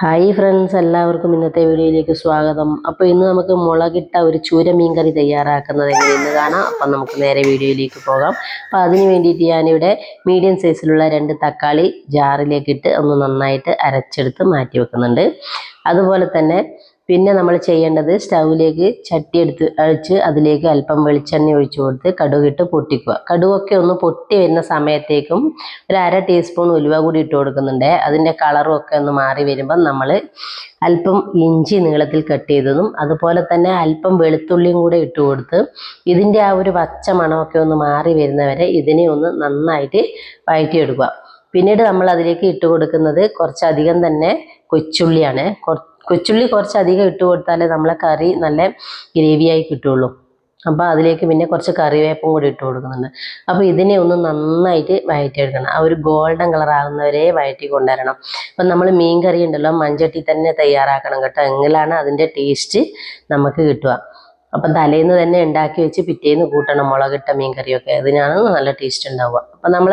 Hi friends എല്ലാവർക്കും ഇന്നത്തെ വീഡിയോയിലേക്ക് സ്വാഗതം. അപ്പോൾ ഇന്ന് നമുക്ക് മുളകിട്ട ഒരു ചൂര മീൻകറി തയ്യാറാക്കുന്നത് എങ്ങനെയെന്ന് കാണാം. അപ്പം നമുക്ക് നേരെ വീഡിയോയിലേക്ക് പോകാം. അപ്പോൾ അതിന് വേണ്ടിയിട്ട് ഞാനിവിടെ മീഡിയം സൈസിലുള്ള രണ്ട് തക്കാളി ജാറിലേക്കിട്ട് ഒന്ന് നന്നായിട്ട് അരച്ചെടുത്ത് മാറ്റി വെക്കുന്നുണ്ട്. അതുപോലെ തന്നെ പിന്നെ നമ്മൾ ചെയ്യേണ്ടത് സ്റ്റൗവിലേക്ക് ചട്ടി എടുത്ത് അഴിച്ച് അതിലേക്ക് അല്പം വെളിച്ചെണ്ണ ഒഴിച്ചു കൊടുത്ത് കടുകിട്ട് പൊട്ടിക്കുക. കടുവൊക്കെ ഒന്ന് പൊട്ടി വരുന്ന സമയത്തേക്കും ഒരു അര ടീസ്പൂൺ ഉലുവ കൂടി ഇട്ട് കൊടുക്കുന്നുണ്ട്. അതിന്റെ കളറും ഒക്കെ ഒന്ന് മാറി വരുമ്പം നമ്മൾ അല്പം ഇഞ്ചി നീളത്തിൽ കട്ട് ചെയ്തതും അതുപോലെ തന്നെ അല്പം വെളുത്തുള്ളിയും കൂടെ ഇട്ട് കൊടുത്ത് ഇതിന്റെ ആ ഒരു പച്ച മണമൊക്കെ ഒന്ന് മാറി വരുന്നവരെ ഇതിനെ ഒന്ന് നന്നായിട്ട് വഴറ്റിയെടുക്കുക. പിന്നീട് നമ്മൾ അതിലേക്ക് ഇട്ട് കൊടുക്കുന്നത് കുറച്ചധികം തന്നെ കൊച്ചുള്ളിയാണ്. കൊച്ചുള്ളി കുറച്ചധികം ഇട്ട് കൊടുത്താലേ നമ്മളെ കറി നല്ല ഗ്രേവിയായി കിട്ടുള്ളൂ. അപ്പോൾ അതിലേക്ക് പിന്നെ കുറച്ച് കറിവേപ്പും കൂടി ഇട്ട് കൊടുക്കുന്നുണ്ട്. അപ്പോൾ ഇതിനെ ഒന്ന് നന്നായിട്ട് വഴറ്റിയെടുക്കണം ആ ഒരു ഗോൾഡൻ കളർ ആകുന്നവരെ വഴറ്റി കൊണ്ടുവരണം. അപ്പം നമ്മൾ മീൻ കറി ഉണ്ടല്ലോ മൺചട്ടി തന്നെ തയ്യാറാക്കണം കേട്ടോ. എങ്കിലാണ് അതിന്റെ ടേസ്റ്റ് നമുക്ക് കിട്ടുക. അപ്പം തലേന്ന് തന്നെ ഉണ്ടാക്കി വെച്ച് പിറ്റേന്ന് കൂട്ടണം മുളകിട്ട മീൻ കറിയൊക്കെ. അതിനാണ് നല്ല ടേസ്റ്റ് ഉണ്ടാവുക. അപ്പം നമ്മൾ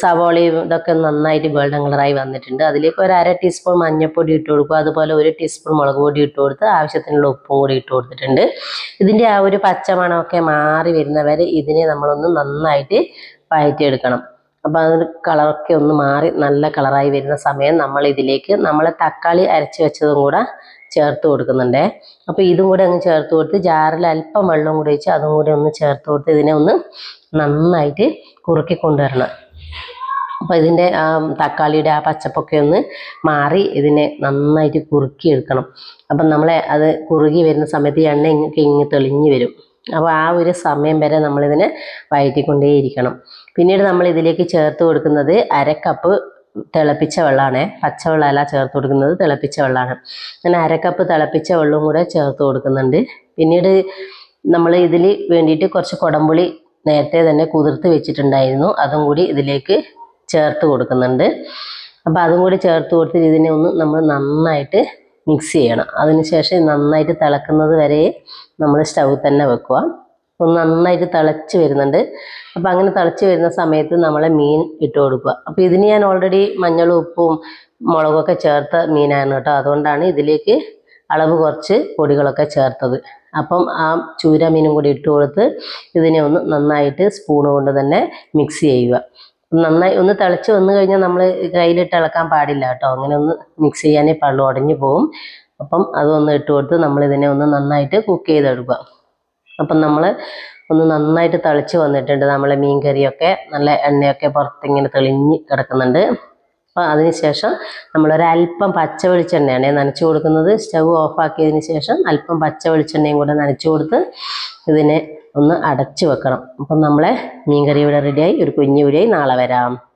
സവോളയും ഇതൊക്കെ നന്നായിട്ട് ഗോൾഡൻ കളറായി വന്നിട്ടുണ്ട്. അതിലേക്ക് ഒരു അര ടീസ്പൂൺ മഞ്ഞൾപ്പൊടി ഇട്ട് കൊടുക്കുക അതുപോലെ ഒരു ടീസ്പൂൺ മുളക് പൊടി ഇട്ട് കൊടുത്ത് ആവശ്യത്തിനുള്ള ഉപ്പും കൂടി ഇട്ട് കൊടുത്തിട്ടുണ്ട്. ഇതിന്റെ ആ ഒരു പച്ചമണമൊക്കെ മാറി വരുന്നവരെ ഇതിനെ നമ്മളൊന്ന് നന്നായിട്ട് വഴറ്റിയെടുക്കണം. അപ്പോൾ അതിന് കളറൊക്കെ ഒന്ന് മാറി നല്ല കളറായി വരുന്ന സമയം നമ്മൾ ഇതിലേക്ക് നമ്മൾ തക്കാളി അരച്ച് വെച്ചതും കൂടെ ചേർത്ത് കൊടുക്കുന്നുണ്ടേ. അപ്പോൾ ഇതും കൂടെ അങ്ങ് ചേർത്ത് കൊടുത്ത് ജാറിൽ അല്പം വെള്ളം കൂടി വെച്ച് അതും കൂടി ഒന്ന് ചേർത്ത് കൊടുത്ത് ഇതിനെ ഒന്ന് നന്നായിട്ട് കുറുക്കി കൊണ്ടുവരണം. അപ്പോൾ ഇതിന്റെ തക്കാളിയുടെ ആ പച്ചപ്പൊക്കെ ഒന്ന് മാറി ഇതിനെ നന്നായിട്ട് കുറുക്കി എടുക്കണം അപ്പം നമ്മളെ അത് കുറുകി വരുന്ന സമയത്ത് എണ്ണ ഇങ്ങനെ ഇങ്ങ് തെളിഞ്ഞ് വരും. അപ്പോൾ ആ ഒരു സമയം വരെ നമ്മളിതിനെ വഴറ്റിക്കൊണ്ടേയിരിക്കണം പിന്നീട് നമ്മൾ ഇതിലേക്ക് ചേർത്ത് കൊടുക്കുന്നത് അരക്കപ്പ് തിളപ്പിച്ച വെള്ളമാണ് പച്ചവെള്ളമല്ല ചേർത്ത് കൊടുക്കുന്നത് തിളപ്പിച്ച വെള്ളമാണ് അങ്ങനെ അരക്കപ്പ് തിളപ്പിച്ച വെള്ളവും കൂടെ ചേർത്ത് കൊടുക്കുന്നുണ്ട്. പിന്നീട് നമ്മൾ ഇതിൽ വേണ്ടിയിട്ട് കുറച്ച് കുടംപുളി നേരത്തെ തന്നെ കുതിർത്ത് വെച്ചിട്ടുണ്ടായിരുന്നു. അതും കൂടി ഇതിലേക്ക് ചേർത്ത് കൊടുക്കുന്നുണ്ട്. അപ്പോൾ അതും കൂടി ചേർത്ത് കൊടുത്തിട്ട് ഇതിനെ ഒന്ന് നമ്മൾ നന്നായിട്ട് മിക്സ് ചെയ്യണം. അതിനുശേഷം നന്നായിട്ട് തിളക്കുന്നത് വരെ നമ്മൾ സ്റ്റൗ തന്നെ വെക്കുക. ഒന്ന് നന്നായിട്ട് തിളച്ച് വരുന്നുണ്ട്. അപ്പോൾ അങ്ങനെ തിളച്ച് വരുന്ന സമയത്ത് നമ്മൾ മീൻ ഇട്ട് കൊടുക്കുക. അപ്പോൾ ഇതിന് ഞാൻ ഓൾറെഡി മഞ്ഞളും ഉപ്പും മുളകൊക്കെ ചേർത്ത മീനായിരുന്നു കേട്ടോ. അതുകൊണ്ടാണ് ഇതിലേക്ക് അളവ് കുറച്ച് പൊടികളൊക്കെ ചേർത്തത്. അപ്പം ആ ചൂര മീനും കൂടി ഇട്ട് കൊടുത്ത് ഇതിനെ ഒന്ന് നന്നായിട്ട് സ്പൂൺ കൊണ്ട് തന്നെ മിക്സ് ചെയ്യുക. നന്നായി ഒന്ന് തിളച്ച് വന്നു കഴിഞ്ഞാൽ നമ്മൾ കയ്യിലിട്ട് ഇളക്കാൻ പാടില്ല കേട്ടോ. അങ്ങനെ ഒന്ന് മിക്സ് ചെയ്യാനേ പാടുള്ളൂ ഉടഞ്ഞു പോകും അപ്പം അതൊന്ന് ഇട്ട് കൊടുത്ത് നമ്മൾ ഇതിനെ ഒന്ന് നന്നായിട്ട് കുക്ക് ചെയ്തെടുക്കുക. അപ്പം നമ്മൾ ഒന്ന് നന്നായിട്ട് തിളച്ച് വന്നിട്ടുണ്ട് നമ്മളെ മീൻ കറിയൊക്കെ നല്ല എണ്ണയൊക്കെ പുറത്തിങ്ങനെ തെളിഞ്ഞ് കിടക്കുന്നുണ്ട്. അപ്പോൾ അതിന് ശേഷം നമ്മളൊരല്പം പച്ച വെളിച്ചെണ്ണയാണ് നനച്ചു കൊടുക്കുന്നത്. സ്റ്റവ് ഓഫാക്കിയതിന് ശേഷം അല്പം പച്ച വെളിച്ചെണ്ണയും കൂടെ നനച്ചു കൊടുത്ത് ഇതിനെ ഒന്ന് അടച്ചു വെക്കണം. അപ്പം നമ്മളെ മീൻകറി ഇവിടെ റെഡിയായി. ഒരു കുഞ്ഞു വീഡിയോയി നാളെ വരാം.